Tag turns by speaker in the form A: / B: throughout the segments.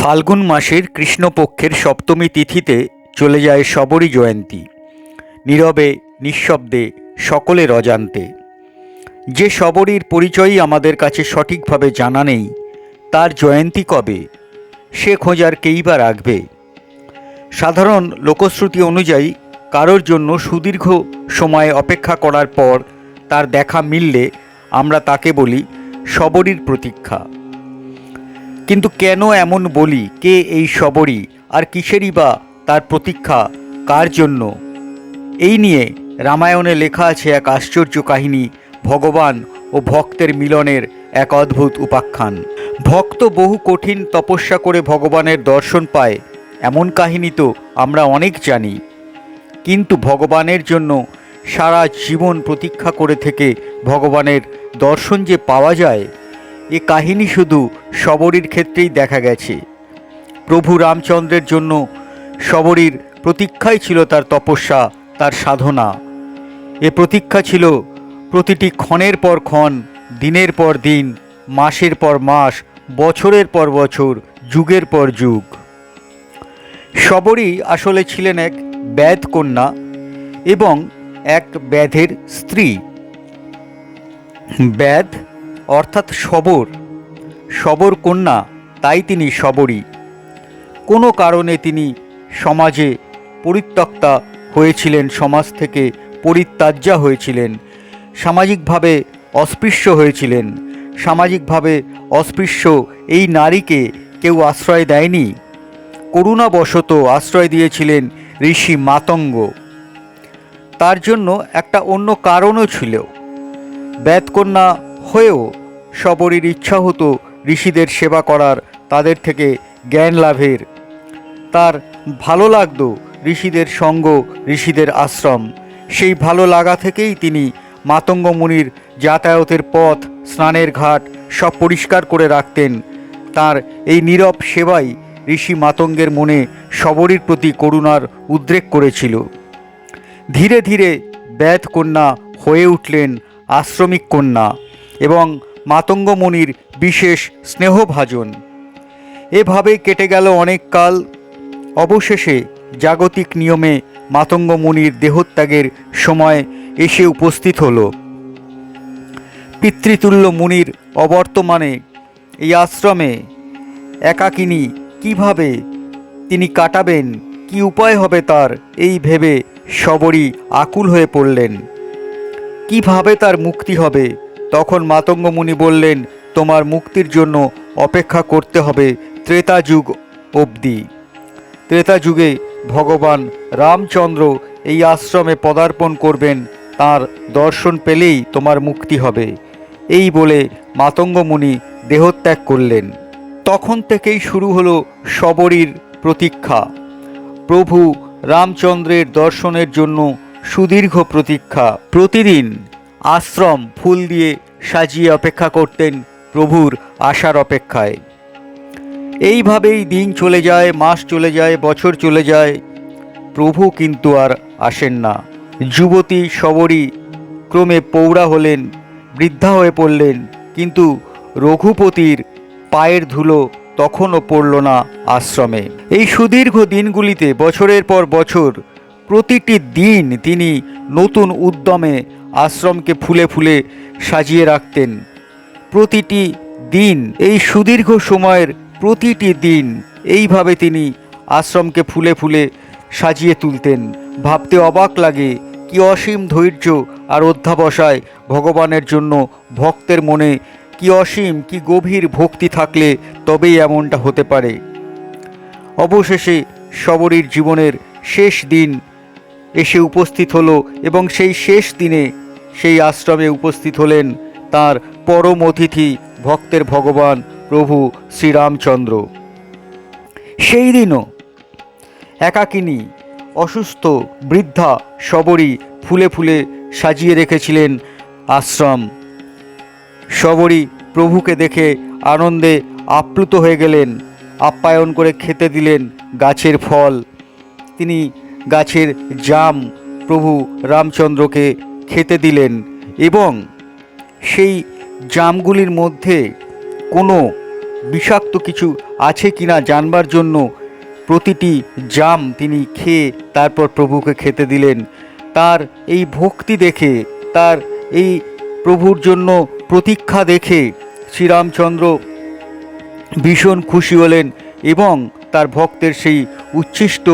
A: ফাল্গুন মাসের কৃষ্ণপক্ষের সপ্তমী তিথিতে চলে যায় শবরী জয়ন্তী। নীরবে, নিঃশব্দে সকলের অজান্তে যে শবরীর পরিচয়ই আমাদের কাছে সঠিকভাবে জানা নেই, তার জয়ন্তী কবে, সে খোঁজার কেই বা সাধারণ লোকশ্রুতি অনুযায়ী, কারোর জন্য সুদীর্ঘ সময় অপেক্ষা করার পর তার দেখা মিললে আমরা তাকে বলি শবরীর প্রতীক্ষা। কিন্তু কেন এমন বলি? কে এই শবরী? আর কিসেরই বা তার প্রতীক্ষা? কার জন্য? এই নিয়ে রামায়ণে লেখা আছে এক আশ্চর্য কাহিনী, ভগবান ও ভক্তের মিলনের এক অদ্ভুত উপাখ্যান। ভক্ত বহু কঠিন তপস্যা করে ভগবানের দর্শন পায়, এমন কাহিনী তো আমরা অনেক জানি। কিন্তু ভগবানের জন্য সারা জীবন প্রতীক্ষা করে থেকে ভগবানের দর্শন যে পাওয়া যায় এ কাহিনী শুধু শবরীর ক্ষেত্রেই দেখা গেছে। প্রভু রামচন্দ্রের জন্য শবরীর প্রতীক্ষাই ছিল তার তপস্যা, তার সাধনা। এ প্রতীক্ষা ছিল প্রতিটি ক্ষণের পর ক্ষণ, দিনের পর দিন, মাসের পর মাস, বছরের পর বছর, যুগের পর যুগ। শবরী আসলে ছিলেন এক ব্যাধ কন্যা এবং এক ব্যাধের স্ত্রী। ব্যাধ অর্থাৎ শবর শবর কন্যা, তাই তিনি শবরী কোনো কারণে তিনি সমাজে পরিত্যক্তা হয়েছিলেন, সমাজ থেকে পরিত্যাজ্যা হয়েছিলেন, সামাজিকভাবে অস্পৃশ্য হয়েছিলেন। সামাজিকভাবে অস্পৃশ্য এই নারীকে কেউ আশ্রয় দেয়নি। করুণাবশত আশ্রয় দিয়েছিলেন ঋষি মাতঙ্গ। তার জন্য একটা অন্য কারণও ছিল। ব্যাতকন্যা হয়েও শবরীর ইচ্ছা হতো ঋষিদের সেবা করার, তাদের থেকে জ্ঞান লাভের। তার ভালো লাগতো ঋষিদের সঙ্গ, ঋষিদের আশ্রম। সেই ভালো লাগা থেকেই তিনি মাতঙ্গ মুনির যাতায়াতের পথ, স্নানের ঘাট সব পরিষ্কার করে রাখতেন। তার এই নীরব সেবাই ঋষি মাতঙ্গের মনে শবরীর প্রতি করুণার উদ্রেক করেছিল। ধীরে ধীরে ব্যাধ কন্যা হয়ে উঠলেন আশ্রমিক কন্যা এবং মাতঙ্গ মুনির বিশেষ স্নেহভাজন। এভাবে কেটে গেল অনেক কাল। অবশেষে জাগতিক নিয়মে মাতঙ্গ মুনির দেহত্যাগের সময় এসে উপস্থিত হলো। পিতৃতুল্য মুনির অবর্তমানে এই আশ্রমে একাকিনী কীভাবে তিনি কাটাবেন, কি উপায় হবে তার, এই ভেবে শবরী আকুল হয়ে পড়লেন। কীভাবে তার মুক্তি হবে তখন মাতঙ্গ মুনি বললেন, তোমার মুক্তির জন্য অপেক্ষা করতে হবে ত্রেতা যুগ অবধি। ত্রেতা যুগে ভগবান রামচন্দ্র এই আশ্রমে পদার্পণ করবেন, তার দর্শন পেলেই তোমার মুক্তি হবে। এই বলে মাতঙ্গ মুনি দেহত্যাগ করলেন। তখন থেকেই শুরু হলো শবরীর প্রতীক্ষা। প্রভু রামচন্দ্রের দর্শনের জন্য সুদীর্ঘ প্রতীক্ষা প্রতিদিন। আশ্রম, ফুল দিয়ে সাজিয়ে অপেক্ষা করতেন প্রভুর আসার অপেক্ষায়। এইভাবেই দিন চলে যায়, মাস চলে যায়, বছর চলে যায়। প্রভু কিন্তু আর আসেন না। যুবতী শবরী ক্রমে পৌড়া হলেন, বৃদ্ধা হয়ে পড়লেন, কিন্তু রঘুপতির পায়ের ধুলো তখনও পড়ল না আশ্রমে। এই সুদীর্ঘ দিনগুলিতে বছরের পর বছর, প্রতিটি দিন তিনি নতুন উদ্যমে আশ্রমকে ফুলে ফুলে সাজিয়ে রাখতেন। প্রতিটি দিন, এই সুদীর্ঘ সময়ের প্রতিটি দিন, এইভাবে তিনি আশ্রমকে ফুলে ফুলে সাজিয়ে তুলতেন। ভাবতে অবাক লাগে কি অসীম ধৈর্য আর অধ্যাবসায় ভগবানের জন্য ভক্তের মনে কি অসীম, কি গভীর ভক্তি থাকলে তবেই এমনটা হতে পারে। অবশেষে শবরীর জীবনের শেষ দিন এসে উপস্থিত হলো এবং সেই শেষ দিনে সেই আশ্রমে উপস্থিত হলেন তার পরম অতিথি ভক্তের ভগবান প্রভু শ্রীরামচন্দ্র। সেই দিনও একাকিনী, অসুস্থ, বৃদ্ধা শবরী ফুলে ফুলে সাজিয়ে রেখেছিলেন আশ্রম। শবরী প্রভুকে দেখে আনন্দে আপ্লুত হয়ে গেলেন, আপ্যায়ন করে খেতে দিলেন গাছের ফল। তিনি গাছের জাম প্রভু রামচন্দ্রকে খেতে দিলেন এবং সেই জামগুলির মধ্যে কোনো বিষাক্ত কিছু আছে কিনা জানবার জন্য প্রতিটি জাম তিনি খেয়ে তারপর প্রভুকে খেতে দিলেন। তার এই ভক্তি দেখে, তার এই প্রভুর জন্য প্রতীক্ষা দেখে শ্রীরামচন্দ্র ভীষণ খুশি হলেন এবং তার ভক্তের সেই উচ্ছিষ্ট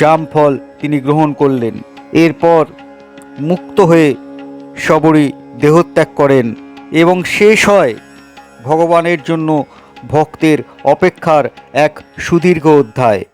A: জাম ফল তিনি গ্রহণ করলেন। এরপর মুক্ত হয়ে সবরই দেহত্যাগ করেন এবং শেষ হয় ভগবানের জন্য ভক্তের অপেক্ষার এক সুদীর্ঘ অধ্যায়।